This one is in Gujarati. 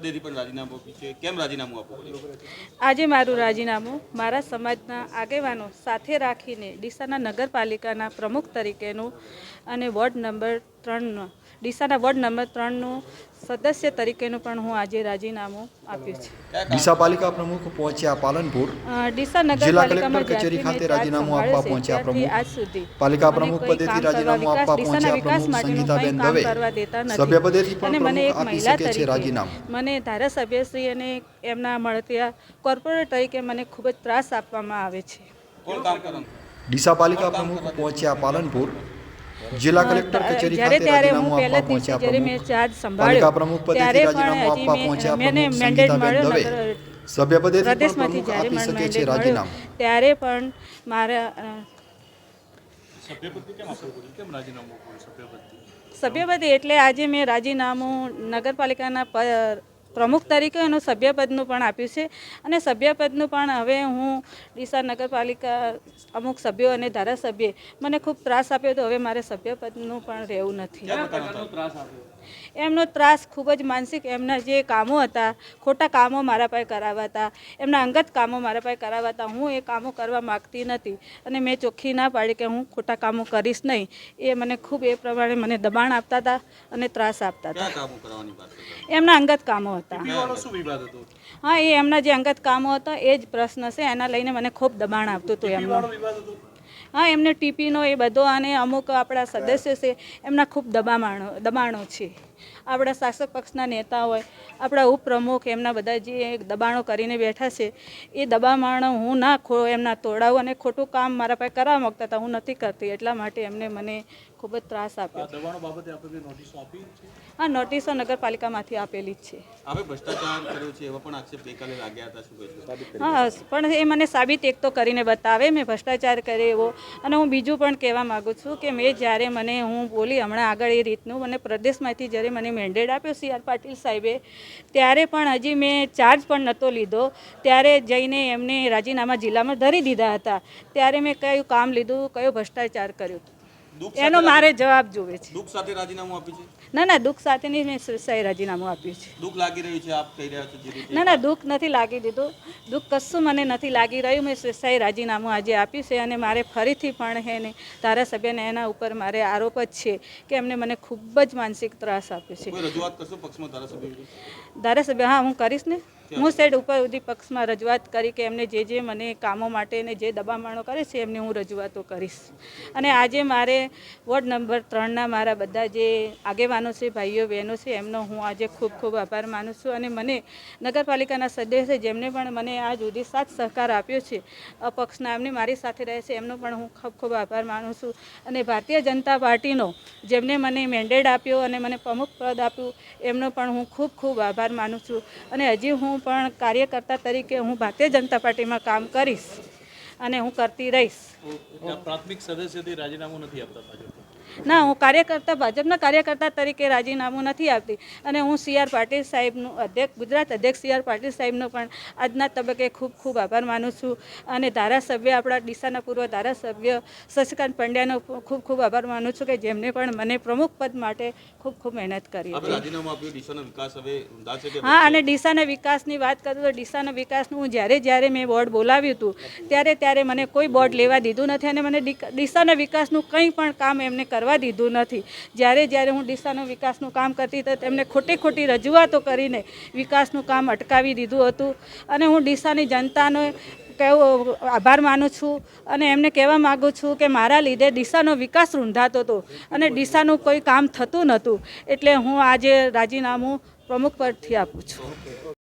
પદેથી પણ રાજીનામું આપ્યું છે. કેમ રાજીનામું આપવું પડ્યું આજે મારું રાજીનામું મારા સમાજના આગેવાનો સાથે રાખીને ડીસાના નગરપાલિકાના પ્રમુખ તરીકેનું અને વોર્ડ નંબર ત્રણનો ડીસાના વોર્ડ નંબર ત્રણનું સદસ્ય તરીકેનું પણ હું આજે રાજીનામું આપ્યું છે ડીસા પાલિકા પ્રમુખ પહોંચ્યા પાલનપુર ડીસા નગરપાલિકામાં કચેરી ખાતે રાજીનામું આપવા પહોંચ્યા પ્રમુખ. આજ સુધી પાલિકા પ્રમુખ પદેથી રાજીનામું વિકાસ- આપવા પહોંચ્યા વિકાસ પ્રમુખ માટેનું સંગીતાબેન કામ દવે. કરવા દેતા નથી. પણ અને મને એક મહિલા તરીકે રાજીનામું. મને ધારાસભ્યશ્રી અને એમના મળતિયા કોર્પોરેટ તરીકે મને ખૂબ જ ત્રાસ આપવામાં આવે છે ડીસા પાલિકા પ્રમુખ પહોંચ્યા પાલનપુર જિલ્લા કલેક્ટર કચેરી ખાતે રાજીનામું આપવા પહોંચ્યા મેં પ્રમુખ. ચાર્જ પાલિકા સંભાળ્યો પ્રમુખ પદેથી ત્યારે રાજીનામું પણ આપવા પહોંચ્યા પ્રમુખ મેન્ડેટ સંગીતાબેન મળ્યો દવે સભ્ય પ્રદેશમાંથી પ્રમુખ જ્યારે આપી મને શકે છે રાજીનામું. ત્યારે પણ મારા સભ્યપદ એટલે આજે મેં રાજીનામું નગરપાલિકાના પ- પ્રમુખ તરીકે એનું સભ્યપદનું પણ આપ્યું છે. અને સભ્યપદનું પણ હવે હું ડીસા નગરપાલિકા અમુક સભ્યો અને ધારાસભ્યે મને ખૂબ ત્રાસ આપ્યો તો હવે મારે સભ્યપદનું પણ રહેવું નથી. એમનો ત્રાસ ખૂબ જ માનસિક એમના જે કામો હતા ખોટા કામો મારા પાસે કરાવાતા એમના અંગત કામો મારા પાસે કરાવાતા હું એ કામો કરવા માગતી નથી. અને મેં ચોખ્ખી ના પાડી કે હું ખોટા કામો કરીશ નહીં. એ મને ખૂબ એ પ્રમાણે મને દબાણ આપતા હતા અને ત્રાસ આપતા હતા? એમના અંગત કામો હતા. હા એ એમના જે અંગત કામો હતા એ જ પ્રશ્ન છે. એના લઈને મને ખૂબ દબાણ આપતું હતું એમનું. હા એમને ટીપીનો એ બધો અને અમુક આપણા સદસ્ય છે એમના ખૂબ દબાણો દબાણો છે. આપણા શાસક પક્ષના નેતા હોય આપણા ઉપપ્રમુખ એમના બધા જે દબાણો કરીને બેઠા છે એ દબાણો હું ના ખો એમના તોડાવું અને ખોટું કામ મારા પાસે કરાવવા માગતા હતા. હું નથી કરતી એટલા માટે એમને મને ખૂબ જ ત્રાસ આપ્યો. હા નોટિસો નગરપાલિકામાંથી આપેલી જ છે. હવે ભ્રષ્ટાચાર કર્યો છે એવા પણ આક્ષેપ ગઈકાલે લાગ્યા હતા શું કહેશો? હા પણ એ મને સાબિત એક તો કરીને બતાવે મેં ભ્રષ્ટાચાર કર્યો એવો. અને હું બીજું પણ કહેવા માગું છું કે મેં જ્યારે મને હું બોલી હમણાં આગળ એ રીતનું મને પ્રદેશમાંથી જ્યારે મને મેન્ડેટ આપ્યો સી આર પાટીલ સાહેબે ત્યારે પણ હજી મેં ચાર્જ પણ નહોતો લીધો. ત્યારે જઈને એમને રાજીનામા જિલ્લામાં ધરી દીધા હતા. ત્યારે મેં કયું કામ લીધું કયો ભ્રષ્ટાચાર કર્યો. એનો મારે જવાબ જોવે છે. દુઃખ સાથે રાજીનામું આપ્યું છે? ના ના દુઃખ સાથેની મેં સ્વેચ્છાએ રાજીનામું આપ્યું છે. દુઃખ લાગી રહ્યું છે આપ કહી રહ્યા છો જે રીતે ના ના દુઃખ નથી લાગી દીધું. દુઃખ કશું મને નથી લાગી રહ્યું. મેં સ્વેચ્છાએ રાજીનામું આજે આપ્યું છે અને મારે ફરીથી પણ હે ને ધારાસભ્યને એના ઉપર મારે આરોપ જ છે કે એમને મને ખૂબ જ માનસિક ત્રાસ આપ્યો છે. કોઈ રજૂઆત કરશો પક્ષમાં ધારાસભ્ય ધારાસભ્ય હા હું કરીશ ને. હું સાઈડ ઉપર પક્ષમાં રજૂઆત કરી કે એમને જે જે મને કામો માટે ને જે દબામણો કરે છે, એમને હું રજૂઆતો કરીશ. અને આજે મારે વોર્ડ નંબર ત્રણના મારા બધા જે આગેવાનો છે, ભાઈઓ, બહેનો છે, એમનો હું આજે ખૂબ ખૂબ આભાર માનું છું. અને મને નગરપાલિકાના સદસ્ય જેમને પણ મને આ સુધી સાથ સહકાર આપ્યો છે, અપક્ષના એમને મારી સાથે રહે છે, એમનો પણ હું ખૂબ ખૂબ આભાર માનું છું. અને ભારતીય જનતા પાર્ટીનો જેમને મને મેન્ડેટ આપ્યો અને મને પ્રમુખ પદ આપ્યું, એમનો પણ હું ખૂબ ખૂબ આભાર માનું છું. અને હજી હું પણ કાર્યકર્તા તરીકે હું ભારતીય જનતા પાર્ટીમાં કામ કરીશ અને હું કરતી રહીશ. પ્રાથમિક સદસ્યથી રાજીનામું નથી આપતા ના હું કાર્યકર્તા ભાજપના કાર્યકર્તા તરીકે રાજીનામું નથી આપતી. અને હું સી આર પાટીલ સાહેબનું અધ્યક્ષ ગુજરાત અધ્યક્ષ સી આર પાટીલ સાહેબનો પણ આજના તબક્કે ખૂબ ખૂબ આભાર માનું છું. અને ધારાસભ્ય આપણા ડીસાના પૂર્વ ધારાસભ્ય શશિકાંત પંડ્યાનો ખૂબ ખૂબ આભાર માનું છું કે જેમને પણ મને પ્રમુખ પદ માટે ખૂબ ખૂબ મહેનત કરી હા અને ડીસાના વિકાસની વાત કરું તો ડીસાના વિકાસનું હું જ્યારે જ્યારે મેં બોર્ડ બોલાવ્યું હતું ત્યારે ત્યારે મને કોઈ બોર્ડ લેવા દીધું નથી અને મને ડીસાના વિકાસનું કંઈ પણ કામ એમને કરવા દીધું નથી. જ્યારે જ્યારે હું ડીસાનો વિકાસનું કામ કરતી તો તેમને ખોટી ખોટી રજૂઆતો કરીને વિકાસનું કામ અટકાવી દીધું હતું. અને હું ડીસાની જનતાને કહેવું આભાર માનું છું અને એમને કહેવા માગું છું કે મારા લીધે ડીસાનો વિકાસ રૂંધાતો હતો અને ડીસાનું કોઈ કામ થતું નહોતું. એટલે હું આજે રાજીનામું પ્રમુખ પરથી આપું છું.